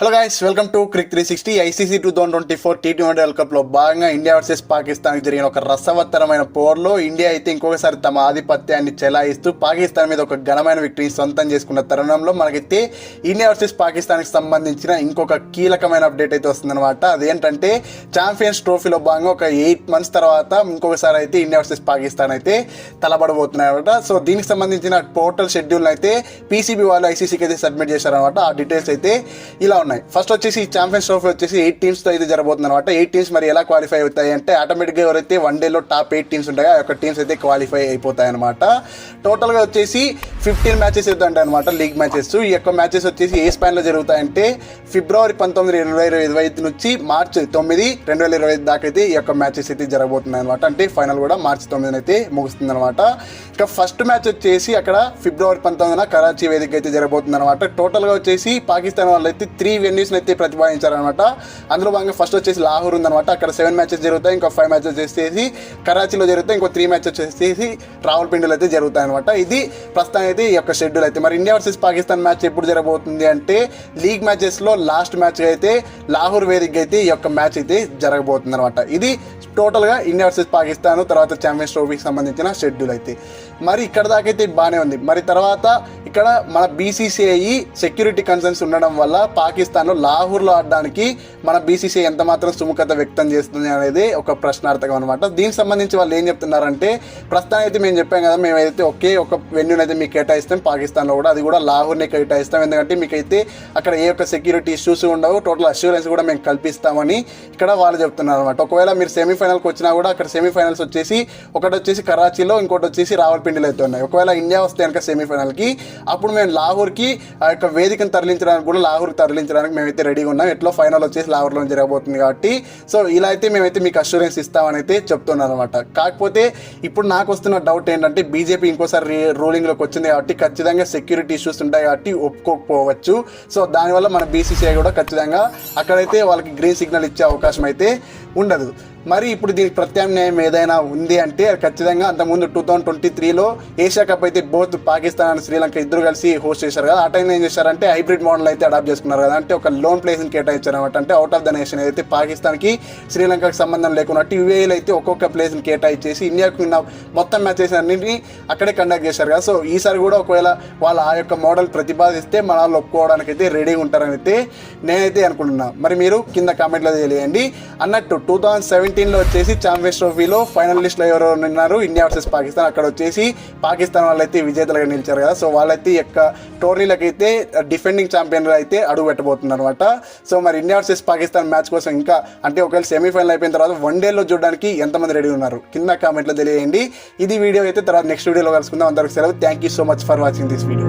Hello guys welcome to crick three sixty ICC two thousand twenty four T twenty world కప్లో భాగంగా India versus Pakistan జరిగిన ఒక రసవత్తరమైన పోర్లో India అయితే ఇంకొకసారి తమ ఆధిపత్యాన్ని చెలాయిస్తూ పాకిస్తాన్ మీద ఒక ఘనమైన విక్టరీ సొంతం చేసుకున్న తరుణంలో మనకైతే ఇండియా వర్సెస్ పాకిస్తాన్కి సంబంధించిన ఇంకొక కీలకమైన అప్డేట్ అయితే వస్తుందన్నమాట. అదేంటంటే ఛాంపియన్స్ ట్రోఫీలో భాగంగా ఒక ఎయిట్ మంత్స్ తర్వాత ఇంకొకసారి అయితే ఇండియా వర్సెస్ పాకిస్తాన్ అయితే తలబడబోతున్నాయన్నమాట. సో దీనికి సంబంధించిన టోటల్ షెడ్యూల్ అయితే పీసీబీ వాళ్ళు ఐసీసీకి అయితే సబ్మిట్ చేశారనమాట ఆ డీటెయిల్స్ అయితే ఇలా ఉన్నాయి. ఫస్ట్ వచ్చేసి ఛాంపియన్స్ ట్రోఫీ వచ్చేసి ఎయిట్ టీమ్స్తో అయితే జరగబోతుంది అనమాట ఎయిట్ టీమ్స్ మరి ఎలా క్వాలిఫై అవుతాయి అంటే ఆటోమేటిక్గా ఎవరైతే వన్ డేలో టాప్ ఎయిట్ టీమ్స్ ఉంటాయో ఆ యొక్క టీమ్స్ అయితే క్వాలిఫై అయిపోతాయి అనమాట టోటల్గా వచ్చేసి ఫిఫ్టీన్ మ్యాచెస్ అయితే అనమాట లీగ్ మ్యాచెస్ ఈ యొక్క మ్యాచెస్ వచ్చేసి ఏ స్పాన్లో జరుగుతాయంటే ఫిబ్రవరి పంతొమ్మిది ఇరవై ఇరవై ఐదు నుంచి మార్చ్ తొమ్మిది రెండు వేల ఇరవై ఐదు దాకా అయితే ఈ యొక్క మ్యాచెస్ అయితే జరగబోతున్నాయి అనమాట అంటే ఫైనల్ కూడా మార్చ్ తొమ్మిదిన అయితే ముగుస్తుంది అనమాట ఇక ఫస్ట్ మ్యాచ్ వచ్చేసి అక్కడ ఫిబ్రవరి పంతొమ్మిదిన కరాచీ వేదిక అయితే జరగబోతుంది అనమాట టోటల్గా వచ్చేసి పాకిస్తాన్ వాళ్ళు అయితే త్రీ వెన్యూస్ అయితే ప్రతిపాదించారనమాట అందులో భాగంగా ఫస్ట్ వచ్చేసి లాహోర్ ఉందన్నమాట. అక్కడ సెవెన్ మ్యాచెస్ జరుగుతాయి ఇంకో ఫైవ్ మ్యాచెస్ వచ్చేసి కరాచీలో జరుగుతాయి ఇంకో త్రీ మ్యాచెస్ వచ్చేసి రావులపిండిలో అయితే జరుగుతాయి అనమాట ఇది ప్రస్తుతం అయితే ఈ యొక్క షెడ్యూల్ అయితే. మరి ఇండియా వర్సెస్ పాకిస్తాన్ మ్యాచ్ ఎప్పుడు జరగబోతుంది అంటే లీగ్ మ్యాచెస్లో లాస్ట్ మ్యాచ్ అయితే లాహోర్ వేదిక అయితే ఈ యొక్క మ్యాచ్ అయితే జరగబోతుంది అనమాట ఇది టోటల్గా ఇండియా వర్సెస్ పాకిస్తాన్ తర్వాత ఛాంపియన్స్ ట్రోఫీకి సంబంధించిన షెడ్యూల్ అయితే. మరి ఇక్కడ దాకా అయితే బాగానే ఉంది. మరి తర్వాత ఇక్కడ మన బీసీసీఐ సెక్యూరిటీ కన్సర్న్స్ ఉండడం వల్ల పాకిస్తాన్లో లాహూర్లో ఆడడానికి మన బీసీసీఐ ఎంత మాత్రం సుముఖత వ్యక్తం చేస్తుంది అనేది ఒక ప్రశ్నార్థకం అనమాట దీనికి సంబంధించి వాళ్ళు ఏం చెప్తున్నారంటే ప్రస్తుతానికి అయితే మేము చెప్పాం కదా మేము ఒకే ఒక వెన్యూని అయితే మీకు కేటాయిస్తాం పాకిస్తాన్లో కూడా అది కూడా లాహూర్నే కేటాయిస్తాం. ఎందుకంటే మీకైతే అక్కడ ఏ యొక్క సెక్యూరిటీ ఇష్యూస్ ఉండవు టోటల్ అష్యూరెన్స్ కూడా మేము కల్పిస్తామని ఇక్కడ వాళ్ళు చెప్తున్నారు అనమాట ఒకవేళ మీరు సెమీఫైనల్కి వచ్చినా కూడా అక్కడ సెమీఫైనల్స్ వచ్చేసి ఒకటి వచ్చేసి కరాచీలో ఇంకోటి వచ్చేసి రావల్పిండిలో అయితే ఉన్నాయి. ఒకవేళ ఇండియా వస్తే కనుక సెమీఫైనల్కి అప్పుడు మేము లాహోర్కి ఆ యొక్క వేదికను తరలించడానికి కూడా లాహోర్కి తరలించడానికి మేమైతే రెడీగా ఉన్నాం. ఎట్లో ఫైనల్ వచ్చేసి లాహోర్లో జరగబోతుంది కాబట్టి. సో ఇలా అయితే మేమైతే మీకు అష్యూరెన్స్ ఇస్తామని అయితే చెప్తున్నాను అనమాట కాకపోతే ఇప్పుడు నాకు వస్తున్న డౌట్ ఏంటంటే బీజేపీ ఇంకోసారి రూలింగ్లోకి వచ్చింది కాబట్టి ఖచ్చితంగా సెక్యూరిటీ ఇష్యూస్ ఉంటాయి కాబట్టి ఒప్పుకోకపోవచ్చు. సో దానివల్ల మన బీసీసీఐ కూడా ఖచ్చితంగా అక్కడైతే వాళ్ళకి గ్రీన్ సిగ్నల్ ఇచ్చే అవకాశం అయితే ఉండదు. మరి ఇప్పుడు దీనికి ప్రత్యామ్నాయం ఏదైనా ఉంది అంటే ఖచ్చితంగా అంతకుముందు టూ థౌసండ్ ట్వంటీ త్రీలో ఏషియా కప్ అయితే బోత్ పాకిస్తాన్ అండ్ శ్రీలంక ఇద్దరు కలిసి హోస్ట్ చేశారు కదా. ఆ టైం ఏం చేశారంటే హైబ్రిడ్ మోడల్ అయితే అడాప్ట్ చేసుకున్నారు కదా. అంటే ఒక లోన్ ప్లేస్ని కేటాయించారు అనమాట అంటే అవుట్ ఆఫ్ ద నేషన్ ఏదైతే పాకిస్తాన్కి శ్రీలంకకి సంబంధం లేకున్నట్టు యూఏఈలో అయితే ఒక్కొక్క ప్లేస్ని కేటాయించేసి ఇండియాకు ఉన్న మొత్తం మ్యాచెస్ అన్నింటినీ అక్కడే కండక్ట్ చేశారు కదా. సో ఈసారి కూడా ఒకవేళ వాళ్ళు ఆ యొక్క మోడల్ ప్రతిపాదిస్తే మన వాళ్ళు ఒప్పుకోవడానికి అయితే రెడీగా ఉంటారని అయితే నేనైతే అనుకుంటున్నా. మరి మీరు కింద కామెంట్లో తెలియండి అన్నట్టు టూ థౌజండ్ సెవెంటీన్లో వచ్చేసి ఛాంపియన్స్ ట్రోఫీలో ఫైనల్ లిస్ట్లో ఎవరు ఉన్నారు? ఇండియా వర్సెస్ పాకిస్తాన్ అక్కడ వచ్చేసి పాకిస్తాన్ వాళ్ళైతే విజేతలుగా నిలిచారు కదా. సో వాళ్ళైతే యొక్క టోర్నీలకైతే డిఫెండింగ్ ఛాంపియన్లు అయితే అడుగు పెట్టబోతున్నారు అనమాట సో మరి ఇండియా వర్సెస్ పాకిస్తాన్ మ్యాచ్ కోసం ఇంకా అంటే ఒకవేళ సెమీఫైనల్ అయిపోయిన తర్వాత వన్ డేలో చూడడానికి ఎంతమంది రెడీ ఉన్నారు? కింద కామెంట్లో తెలియండి ఇది వీడియో అయితే తర్వాత నెక్స్ట్ వీడియోలో కలుసుకుందాం. అందరికి సెలవు. Thank you so much for watching this video